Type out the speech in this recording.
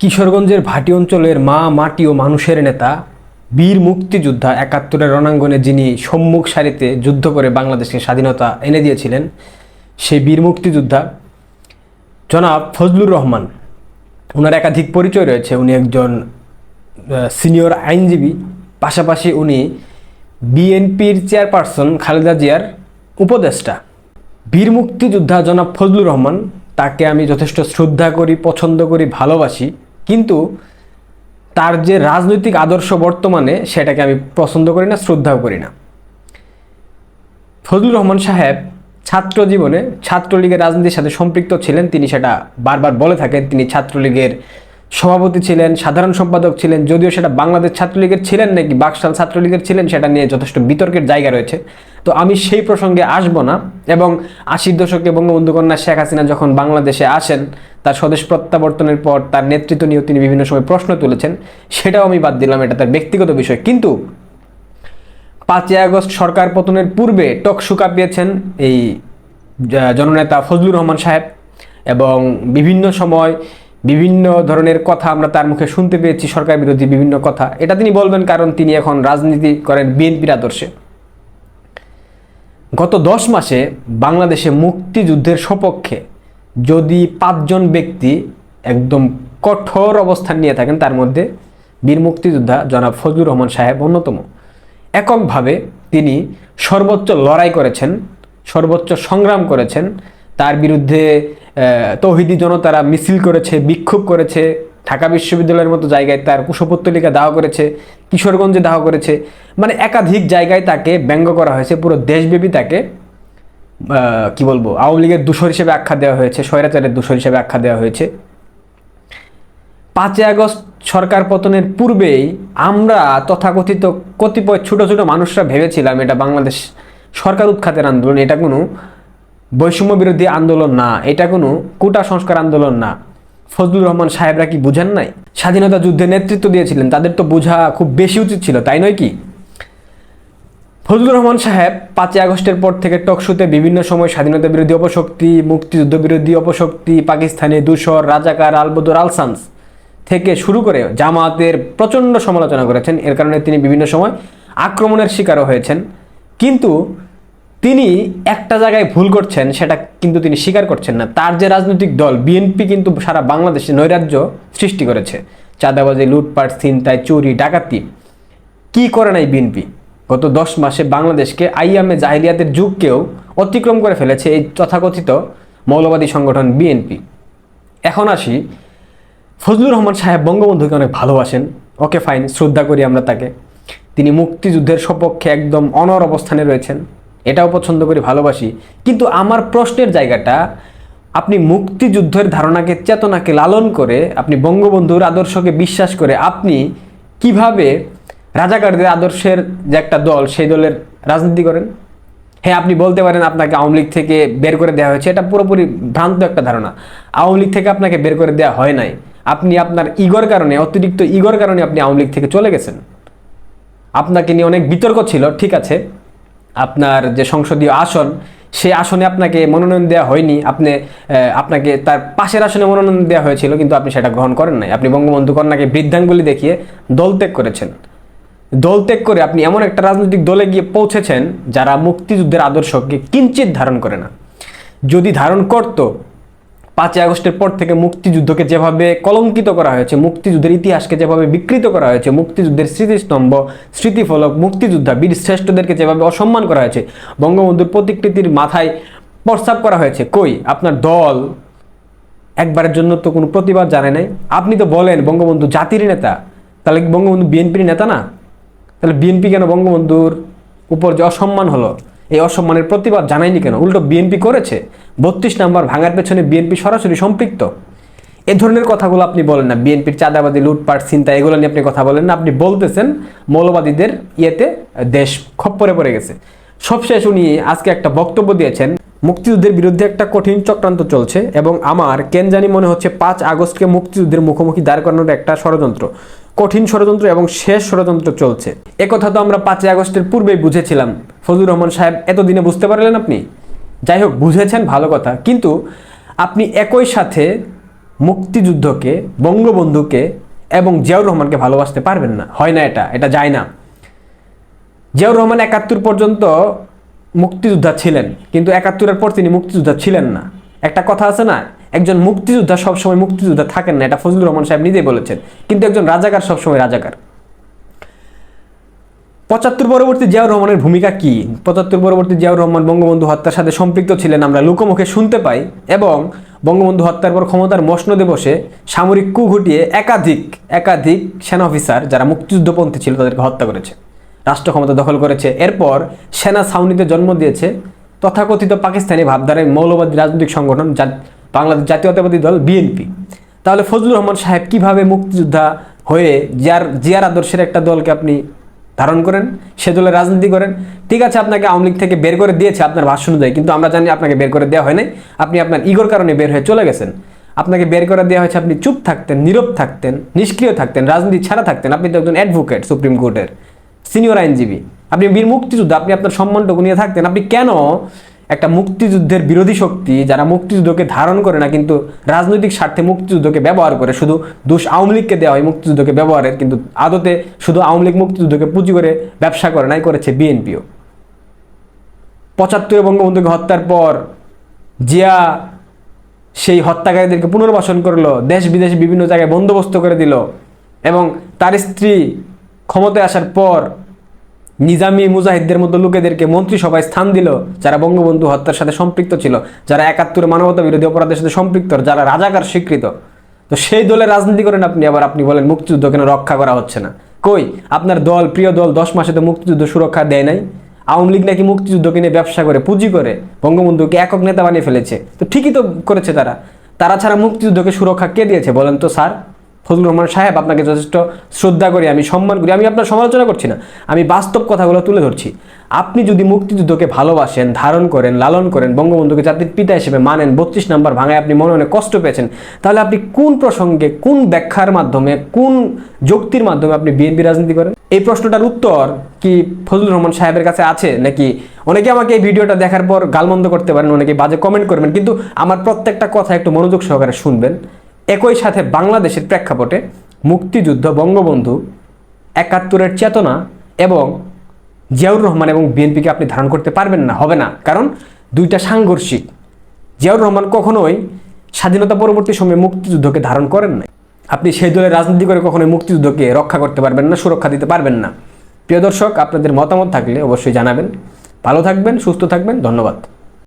কিশোরগঞ্জের ভাটি অঞ্চলের মা, মাটি ও মানুষের নেতা বীর মুক্তিযোদ্ধা একাত্তরের রণাঙ্গনে যিনি সম্মুখ সারিতে যুদ্ধ করে বাংলাদেশকে স্বাধীনতা এনে দিয়েছিলেন সেই বীর মুক্তিযোদ্ধা। জনাব ফজলুর রহমান ওনার একাধিক পরিচয় রয়েছে। উনি একজন সিনিয়র আইনজীবী, পাশাপাশি উনি বিএনপির চেয়ারপারসন খালেদা জিয়ার উপদেষ্টা। বীর মুক্তিযোদ্ধা জনাব ফজলুর রহমান, তাকে আমি যথেষ্ট শ্রদ্ধা করি, পছন্দ করি, ভালোবাসি। কিন্তু তার যে রাজনৈতিক আদর্শ বর্তমানে সেটাকে আমি পছন্দ করি না, শ্রদ্ধাও করি না। ফজলুর রহমান সাহেব ছাত্র জীবনে ছাত্রলীগের রাজনীতির সাথে সম্পৃক্ত ছিলেন, তিনি সেটা বারবার বলে থাকেন, তিনি ছাত্রলীগের সভাপতি ছিলেন, সাধারণ সম্পাদক ছিলেন, যদিও সেটা বাংলাদেশ ছাত্রলীগের ছিলেন নাকি বাকশাল ছাত্রলীগের ছিলেন, সেটা নিয়ে যথেষ্ট বিতর্কের জায়গা রয়েছে। তো আমি সেই প্রসঙ্গে আসব না। এবং আশির দশকে বঙ্গবন্ধু কন্যা শেখ হাসিনা যখন বাংলাদেশে আসেন, তার স্বদেশ প্রত্যাবর্তনের পর তার নেতৃত্ব নিয়েও তিনি বিভিন্ন সময় প্রশ্ন তুলেছেন। সেটাও আমি বাদ দিলাম, এটা তার ব্যক্তিগত বিষয়। কিন্তু পাঁচই আগস্ট সরকার পতনের পূর্বে টক টকশু কাঁপিয়েছেন এই জননেতা ফজলুর রহমান সাহেব। এবং বিভিন্ন সময় বিভিন্ন ধরনের কথা আমরা তার মুখে শুনতে পেয়েছি, সরকার বিরোধী বিভিন্ন কথা। এটা তিনি বলবেন কারণ তিনি এখন রাজনীতি করেন বিএনপির আদর্শে। গত দশ মাসে বাংলাদেশে মুক্তিযুদ্ধের সপক্ষে যদি পাঁচজন ব্যক্তি একদম কঠোর অবস্থান নিয়ে থাকেন, তার মধ্যে বীর মুক্তিযোদ্ধা জনাব ফজলুর রহমান সাহেব অন্যতম। এককভাবে তিনি সর্বোচ্চ লড়াই করেছেন, সর্বোচ্চ সংগ্রাম করেছেন। তার বিরুদ্ধে তৌহিদি জনতারা মিছিল করেছে, বিক্ষোভ করেছে। ঢাকা বিশ্ববিদ্যালয়ের মতো জায়গায় তার কুশপত্তলিকা দাহ করেছে, কিশোরগঞ্জে দাহ করেছে মানে একাধিক জায়গায় তাকে ব্যঙ্গ করা হয়েছে, পুরো দেশব্যাপী তাকে কি বলব, আওয়ামী লীগের দূষর হিসেবে আখ্যা দেওয়া হয়েছে, স্বৈরাচারের দূষর হিসেবে আখ্যা দেওয়া হয়েছে। পাঁচই আগস্ট সরকার পতনের পূর্বেই আমরা তথাকথিত কতিপয় ছোট ছোট মানুষরা ভেবেছিলাম এটা বাংলাদেশ সরকার উৎখাতের আন্দোলন, এটা কোনো বৈষম্য বিরোধী আন্দোলন না, এটা কোনো কোটা সংস্কার আন্দোলন না। ফজলুর রহমান সাহেবরা কি বুঝেন নাই? স্বাধীনতা যুদ্ধে নেতৃত্ব দিয়েছিলেন, তাদের তো বোঝা খুব বেশি উচিত ছিল, তাই নয় কি? ফজলুর রহমান সাহেব পাঁচই আগস্টের পর থেকে টকশোতে বিভিন্ন সময় স্বাধীনতা বিরোধী অপশক্তি, মুক্তিযুদ্ধ বিরোধী অপশক্তি, পাকিস্তানে দূষর রাজাকার, আলবদর, আলসান্স থেকে শুরু করে জামাতের প্রচণ্ড সমালোচনা করেছেন। এর কারণে তিনি বিভিন্ন সময় আক্রমণের শিকারও হয়েছেন। কিন্তু তিনি একটা জায়গায় ভুল করছেন, সেটা কিন্তু তিনি স্বীকার করছেন না। তার যে রাজনৈতিক দল, বিএনপি কিন্তু সারা বাংলাদেশে নৈরাজ্য সৃষ্টি করেছে। চাঁদাবাজি, লুটপাট, ছিনতাই, চুরি, ডাকাতি। কি করে নাই বিএনপি? গত দশ মাসে বাংলাদেশকে আইয়ামে জাহিলিয়াতের যুগকেও অতিক্রম করে ফেলেছে এই তথাকথিত মৌলবাদী সংগঠন বিএনপি। এখন আসি, ফজলুর রহমান সাহেব বঙ্গবন্ধুকে অনেক ভালোবাসেন। ওকে ফাইন, শ্রদ্ধা করি আমরা তাকে। তিনি মুক্তিযুদ্ধের সপক্ষে একদম অনর অবস্থানে রয়েছেন। এটাও পছন্দ করি, ভালোবাসি। কিন্তু আমার প্রশ্নের জায়গাটা, আপনি মুক্তিযুদ্ধের ধারণাকে, চেতনাকে লালন করে, আপনি বঙ্গবন্ধুর আদর্শকে বিশ্বাস করে, আপনি কীভাবে রাজাকারদের আদর্শের যে একটা দল, সেই দলের রাজনীতি করেন? হ্যাঁ আপনি বলতে পারেন আপনাকে আওয়ামী লীগ থেকে বের করে দেওয়া হয়েছে, এটা পুরোপুরি ভ্রান্ত একটা ধারণা। আওয়ামী লীগ থেকে আপনাকে বের করে দেওয়া হয় নাই। আপনি আপনার ইগর কারণে, অতিরিক্ত ইগর কারণে আপনি আওয়ামী লীগ থেকে চলে গেছেন। আপনাকে নিয়ে অনেক বিতর্ক ছিল, ঠিক আছে। আপনার যে সংসদীয় আসন সেই আসনে আপনাকে মনোনয়ন দেওয়া হয়নি। আপনি আপনাকে তার পাশের আসনে মনোনয়ন দেওয়া হয়েছিল, কিন্তু আপনি সেটা গ্রহণ করেন নাই। আপনি বঙ্গবন্ধু কন্যাকে বৃদ্ধাঙ্গুলি দেখিয়ে দল ত্যাগ করেছেন। দল ত্যাগ করে আপনি এমন একটা রাজনৈতিক দলে গিয়ে পৌঁছেছেন, যারা মুক্তিযুদ্ধের আদর্শকে কিঞ্চিত ধারণ করে না। যদি ধারণ করত পাঁচই আগস্টের পর থেকে মুক্তিযুদ্ধকে যেভাবে কলঙ্কিত করা হয়েছে, মুক্তিযুদ্ধের ইতিহাসকে যেভাবে বিকৃত করা হয়েছে, মুক্তিযুদ্ধের স্মৃতিস্তম্ভ, স্মৃতিফলক, মুক্তিযোদ্ধা, বীর শ্রেষ্ঠদেরকে যেভাবে অসম্মান করা হয়েছে, বঙ্গবন্ধুর প্রতিকৃতির মাথায় প্রস্তাব করা হয়েছে, কই? আপনার দল একবারের জন্য তো কোনো প্রতিবাদ জানে নাই। আপনি তো বলেন বঙ্গবন্ধু জাতির নেতা, তাহলে বঙ্গবন্ধু বিএনপির নেতা না? তাহলে বিএনপি কেন বঙ্গবন্ধুর উপর যে অসম্মান হলো, এই অসম্মানের প্রতিবাদ জানায়নি কেন? উল্টো বিএনপি করেছে। বত্রিশ নাম্বার, ভাঙার পেছনে বিএনপি সরাসরি সম্পৃক্ত। এ ধরনের কথাগুলো আপনি বলেন না। বিএনপির চাঁদাবাদী লুটপাট চিন্তা এগুলো নিয়ে আপনি কথা বলেন না। আপনি বলতেছেন মৌলবাদীদের ইয়েতে দেশ খপ্পরে পড়ে গেছে। সবশেষ উনি আজকে একটা বক্তব্য দিয়েছেন, মুক্তিযুদ্ধের বিরুদ্ধে একটা কঠিন চক্রান্ত চলছে এবং আমার কেন জানি মনে হচ্ছে পাঁচ আগস্টকে মুক্তিযুদ্ধের মুখোমুখি দাঁড় করানোর একটা ষড়যন্ত্র, কঠিন ষড়যন্ত্র এবং শেষ ষড়যন্ত্র চলছে। একথা তো আমরা পাঁচই আগস্টের পূর্বেই বুঝেছিলাম। ফজুর রহমান সাহেব এতদিনে বুঝতে পারলেন আপনি? যাই হোক, বুঝেছেন, ভালো কথা। কিন্তু আপনি একই সাথে মুক্তিযুদ্ধকে, বঙ্গবন্ধুকে এবং জিয়াউর রহমানকে ভালোবাসতে পারবেন না। হয় না এটা এটা যায় না। জিয়াউর রহমান একাত্তর পর্যন্ত মুক্তিযোদ্ধা ছিলেন, কিন্তু একাত্তরের পর তিনি মুক্তিযোদ্ধা ছিলেন না। একটা কথা আছে না, একজন মুক্তিযোদ্ধা সবসময় মুক্তিযোদ্ধা থাকেন না, এটা ফজলুর রহমান সাহেব নিজেই বলেছেন। কিন্তু একজন রাজাকার সবসময় রাজাকার। পঁচাত্তর পরবর্তী জিয়াউর রহমানের ভূমিকা কি? পঁচাত্তর পরবর্তী জিয়াউর রহমান বঙ্গবন্ধু হত্যার সাথে সম্পৃক্ত ছিলেন আমরা লোকমুখে শুনতে পাই এবং বঙ্গবন্ধু হত্যার পর ক্ষমতার মসনদে বসে সামরিক কু ঘটিয়ে একাধিক একাধিক সেনা অফিসার যারা মুক্তিযুদ্ধপন্থী ছিল তাদেরকে হত্যা করেছে, রাষ্ট্র ক্ষমতা দখল করেছে। এরপর সেনা ছাউনিতে জন্ম দিয়েছে তথাকথিত পাকিস্তানি ভাবধারায় মৌলবাদী রাজনৈতিক সংগঠন যা- বাংলাদেশ জাতীয়তাবাদী দল বিএনপি। তাহলে ফজলুর রহমান সাহেব কীভাবে মুক্তিযোদ্ধা হয়ে জিয়ার জিয়ার আদর্শের একটা দলকে আপনি ধারণ করেন, সে দলের রাজনীতি করেন। ঠিক আছে, আপনাকে আওয়ামী লীগ থেকে বের করে দিয়েছে আপনার ভাষণ অনুযায়ী, কিন্তু আমরা জানি আপনাকে বের করে দেওয়া হয় নাই। আপনি আপনার ইগোর কারণে বের হয়ে চলে গেছেন। আপনাকে বের করে দেওয়া হয়েছে, আপনি চুপ থাকতেন, নীরব থাকতেন, নিষ্ক্রিয় থাকতেন, রাজনীতি ছাড়া থাকতেন। আপনি তো একজন অ্যাডভোকেট সুপ্রিম কোর্টের সিনিয়র আইনজীবী। আপনি বীর মুক্তিযুদ্ধ, আপনি আপনার সম্মানটুকু নিয়ে থাকতেন। আপনি কেন একটা মুক্তিযুদ্ধের বিরোধী শক্তি যারা মুক্তিযুদ্ধকে ধারণ করে না, কিন্তু রাজনৈতিক স্বার্থে মুক্তিযুদ্ধকে ব্যবহার করে, শুধু দোষ আওয়ামী লীগকে দেওয়া হয় মুক্তিযুদ্ধকে ব্যবহারের, কিন্তু আদতে শুধু আওয়ামী লীগ মুক্তিযুদ্ধকে পুঁজি করে ব্যবসা করে নাই, করেছে বিএনপিও। পঁচাত্তরে বঙ্গবন্ধুকে হত্যার পর জিয়া সেই হত্যাকারীদেরকে পুনর্বাসন করল, দেশ বিদেশে বিভিন্ন জায়গায় বন্দোবস্ত করে দিল এবং তার স্ত্রী ক্ষমতায় আসার পর নিজামি মুজাহিদদের মতো লোকেদেরকে মন্ত্রিসভায় স্থান দিল, যারা বঙ্গবন্ধু হত্যার সাথে সম্পৃক্ত ছিল, যারা একাত্তর মানবতা বিরোধী অপরাধের সাথে সম্পৃক্ত, যারা রাজাকার স্বীকৃত। তো সেই দলের রাজনীতি করেন আপনি, আবার আপনি বলেন মুক্তিযুদ্ধ কেন রক্ষা করা হচ্ছে না। কই, আপনার দল, প্রিয় দল দশ মাসে তো মুক্তিযুদ্ধ সুরক্ষা দেয় নাই। আওয়ামী লীগ নাকি মুক্তিযুদ্ধ কিনে ব্যবসা করে, পুঁজি করে, বঙ্গবন্ধুকে একক নেতা বানিয়ে ফেলেছে। তো ঠিকই তো করেছে তারা। তারা ছাড়া মুক্তিযুদ্ধকে সুরক্ষা কে দিয়েছে বলেন তো, স্যার? ফজলুর রহমান সাহেব আপনাকে যথেষ্ট শ্রদ্ধা করি, আমি সম্মান করি, আমি আপনার সমালোচনা করছি না। আমি বাস্তব কথাগুলো তুলে ধরছি। আপনি যদি মুক্তিযুদ্ধকে ভালোবাসেন, ধারণ করেন, লালন করেন, বঙ্গবন্ধুকে জাতির পিতা হিসেবে মানেন, বত্রিশ নাম্বার ভাঙায় আপনি মনে মনে কষ্ট পেয়েছেন, তাহলে আপনি কোন প্রসঙ্গে, কোন ব্যাখ্যার মাধ্যমে, কোন যুক্তির মাধ্যমে আপনি বিএনপি রাজনীতি করেন? এই প্রশ্নটার উত্তর কি ফজলুর রহমান সাহেবের কাছে আছে, নাকি অনেকে আমাকে এই ভিডিওটা দেখার পর গালমন্দ করতে পারেন, অনেকে বাজে কমেন্ট করবেন, কিন্তু আমার প্রত্যেকটা কথা একটু মনোযোগ সহকারে শুনবেন। একই সাথে বাংলাদেশের প্রেক্ষাপটে মুক্তিযুদ্ধ বঙ্গবন্ধু একাত্তরের চেতনা এবং জিয়াউর রহমান এবং বিএনপিকে আপনি ধারণ করতে পারবেন না, হবে না। কারণ দুইটা সাংঘর্ষিক। জিয়াউর রহমান কখনোই স্বাধীনতা পরবর্তী সময়ে মুক্তিযুদ্ধকে ধারণ করেন নাই। আপনি সেই দলের রাজনীতি করে কখনোই মুক্তিযুদ্ধকে রক্ষা করতে পারবেন না, সুরক্ষা দিতে পারবেন না। প্রিয় দর্শক, আপনাদের মতামত থাকলে অবশ্যই জানাবেন। ভালো থাকবেন, সুস্থ থাকবেন, ধন্যবাদ।